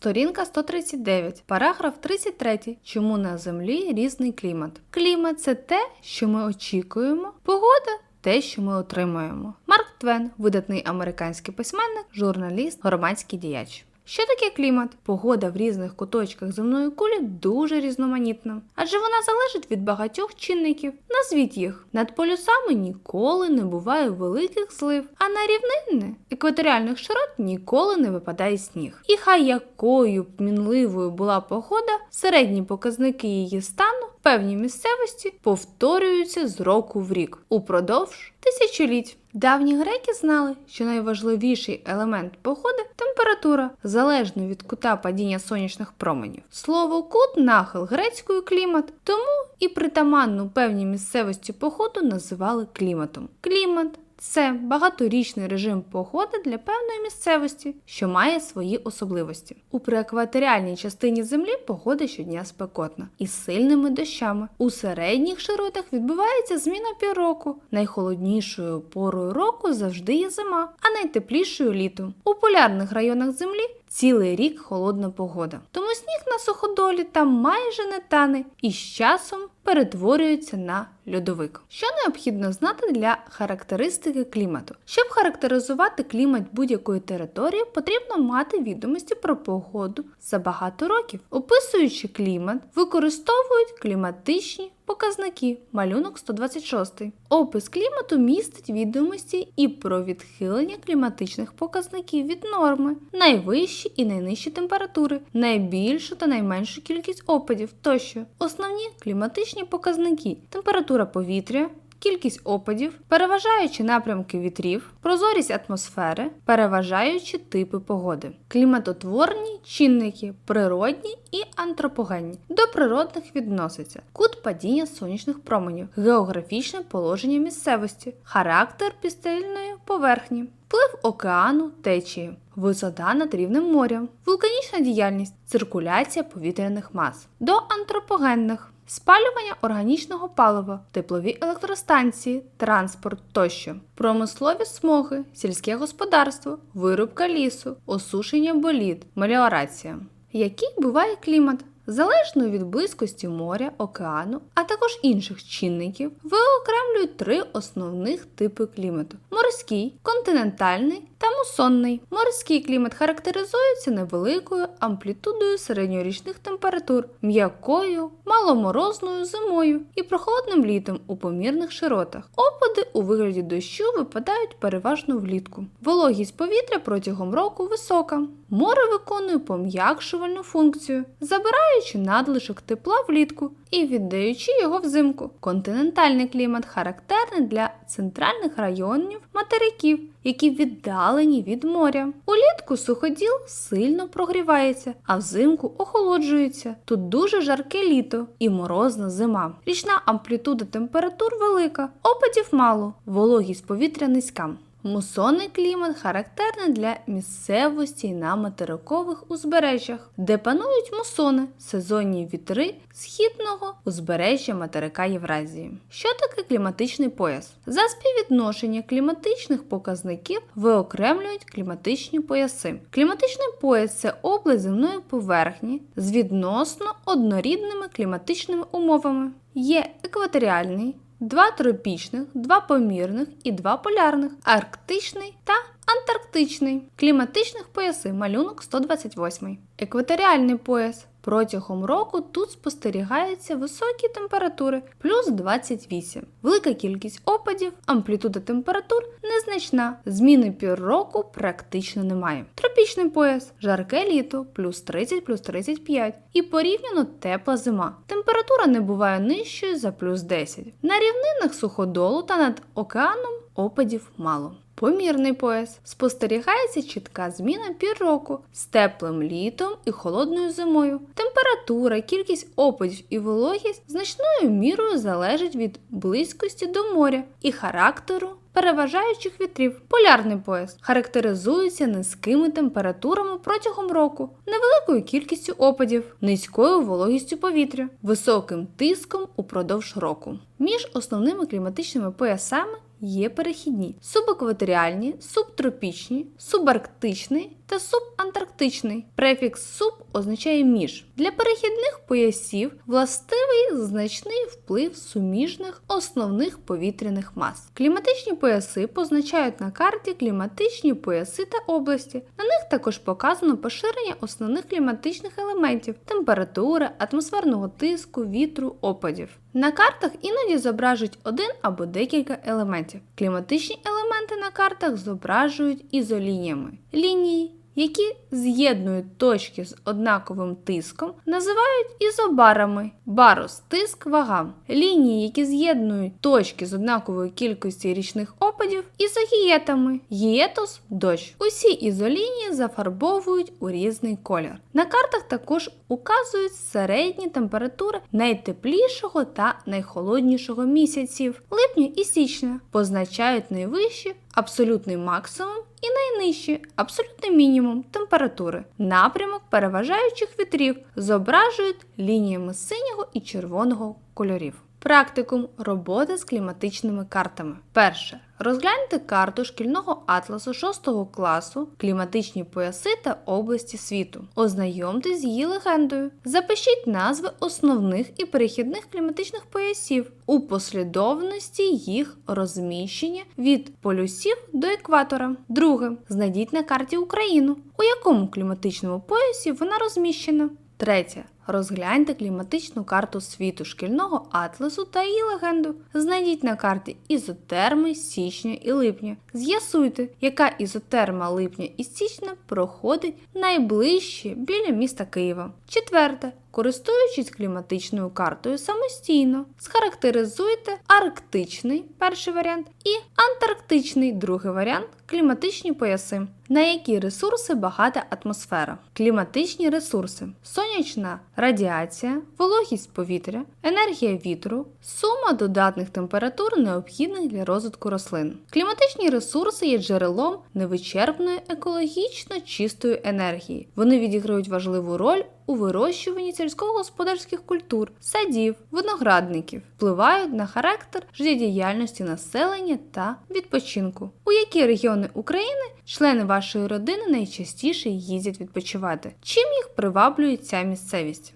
Сторінка 139, параграф 33. Чому на Землі різний клімат? Клімат це те, що ми очікуємо, погода те, що ми отримуємо. Марк Твен, видатний американський письменник, журналіст, громадський діяч. Що таке клімат? Погода в різних куточках земної кулі дуже різноманітна, адже вона залежить від багатьох чинників. Назвіть їх. Над полюсами ніколи не буває великих злив, а на рівнинне екваторіальних широт ніколи не випадає сніг. І хай якою б мінливою була погода, середні показники її стану в певній місцевості повторюються з року в рік упродовж тисячоліть. Давні греки знали, що найважливіший елемент погоди температура, залежно від кута падіння сонячних променів. Слово кут нахил грецькою клімат, тому і притаманну певній місцевості походу називали кліматом. Клімат це багаторічний режим погоди для певної місцевості, що має свої особливості. У преекваторіальній частині землі погода щодня спекотна із сильними дощами. У середніх широтах відбувається зміна півроку. Найхолоднішою порою року завжди є зима, а найтеплішою літо. У полярних районах землі цілий рік холодна погода. Тому сніг на суходолі там майже не тане і з часом перетворюється на льодовик. Що необхідно знати для характеристики клімату? Щоб характеризувати клімат будь-якої території, потрібно мати відомості про погоду за багато років. Описуючи клімат, використовують кліматичні показники. Малюнок 126. Опис клімату містить відомості і про відхилення кліматичних показників від норми, найвищі і найнижчі температури, найбільшу та найменшу кількість опадів тощо. Основні кліматичні показники температура повітря. Кількість опадів, переважаючи напрямки вітрів, прозорість атмосфери, переважаючи типи погоди, кліматотворні чинники, природні і антропогенні. До природних відноситься кут падіння сонячних променів, географічне положення місцевості, характер пістельної поверхні. Вплив океану, течії, висота над рівнем моря, вулканічна діяльність, циркуляція повітряних мас. До антропогенних спалювання органічного палива, теплові електростанції, транспорт тощо, промислові смоги, сільське господарство, вирубка лісу, осушення боліт, меліорація. Який буває клімат? Залежно від близькості моря, океану, а також інших чинників, виокремлюють три основних типи клімату: морський, континентальний та мусонний. Морський клімат характеризується невеликою амплітудою середньорічних температур, м'якою, маломорозною зимою і прохолодним літом у помірних широтах. Опади у вигляді дощу випадають переважно влітку. Вологість повітря протягом року висока. Море виконує пом'якшувальну функцію, забираючи надлишок тепла влітку і віддаючи його взимку. Континентальний клімат характерний для центральних районів материків, які віддалені від моря. Улітку суходіл сильно прогрівається, а взимку охолоджується. Тут дуже жарке літо і морозна зима. Річна амплітуда температур велика, опадів мало, вологість повітря низька. Мусонний клімат характерний для місцевості на материкових узбережжях, де панують мусони, сезонні вітри східного узбережжя материка Євразії. Що таке кліматичний пояс? За співвідношення кліматичних показників виокремлюють кліматичні пояси. Кліматичний пояс це область земної поверхні з відносно однорідними кліматичними умовами. Є екваторіальний. Два тропічних, два помірних і два полярних, арктичний та антарктичний, кліматичних пояси, малюнок 128. Екваторіальний пояс. Протягом року тут спостерігаються високі температури плюс 28, велика кількість опадів, амплітуда температур незначна, зміни пір року практично немає. Тропічний пояс, жарке літо плюс 30 плюс 35 і порівняно тепла зима. Температура не буває нижчою за плюс 10. На рівнинах суходолу та над океаном опадів мало. Помірний пояс спостерігається чітка зміна пір року з теплим літом і холодною зимою. Температура, кількість опадів і вологість значною мірою залежить від близькості до моря і характеру переважаючих вітрів. Полярний пояс характеризується низькими температурами протягом року, невеликою кількістю опадів, низькою вологістю повітря, високим тиском упродовж року. Між основними кліматичними поясами є перехідні субекваторіальні, субтропічні, субарктичний та субантарктичний. Префікс суб означає між. Для перехідних поясів властивий значний вплив суміжних основних повітряних мас. Кліматичні пояси позначають на карті кліматичні пояси та області. На також показано поширення основних кліматичних елементів температури, атмосферного тиску, вітру, опадів. На картах іноді зображують один або декілька елементів. Кліматичні елементи на картах зображують ізолініями. Лінії, які з'єднують точки з однаковим тиском, називають ізобарами. Барус тиск, вага. Лінії, які з'єднують точки з однаковою кількістю річних опадів, ізогієтами. Гієтос дощ. Усі ізолінії зафарбовують у різний колір. На картах також указують середні температури найтеплішого та найхолоднішого місяців липня і січня, позначають найвищі абсолютний максимум і найнижчий абсолютний мінімум температури. Напрямок переважаючих вітрів зображують лініями синього і червоного кольорів. Практикум роботи з кліматичними картами. Перше. Розгляньте карту шкільного атласу 6 класу Кліматичні пояси та області світу. Ознайомтесь з її легендою. Запишіть назви основних і перехідних кліматичних поясів у послідовності їх розміщення від полюсів до екватора. Друге. Знайдіть на карті Україну, у якому кліматичному поясі вона розміщена. Третє. Розгляньте кліматичну карту світу шкільного атласу та її легенду. Знайдіть на карті ізотерми січня і липня. З'ясуйте, яка ізотерма липня і січня проходить найближче біля міста Києва. Четверте. Користуючись кліматичною картою самостійно, схарактеризуйте арктичний перший варіант і антарктичний другий варіант кліматичні пояси. На які ресурси багата атмосфера? Кліматичні ресурси: сонячна радіація, вологість повітря, енергія вітру, сума додатних температур, необхідних для розвитку рослин. Кліматичні ресурси є джерелом невичерпної екологічно чистої енергії. Вони відіграють важливу роль у вирощуванні сільськогосподарських культур, садів, виноградників, впливають на характер життєдіяльності населення та відпочинку. У які регіони України члени вашої родини найчастіше їздять відпочивати? Чим їх приваблює ця місцевість?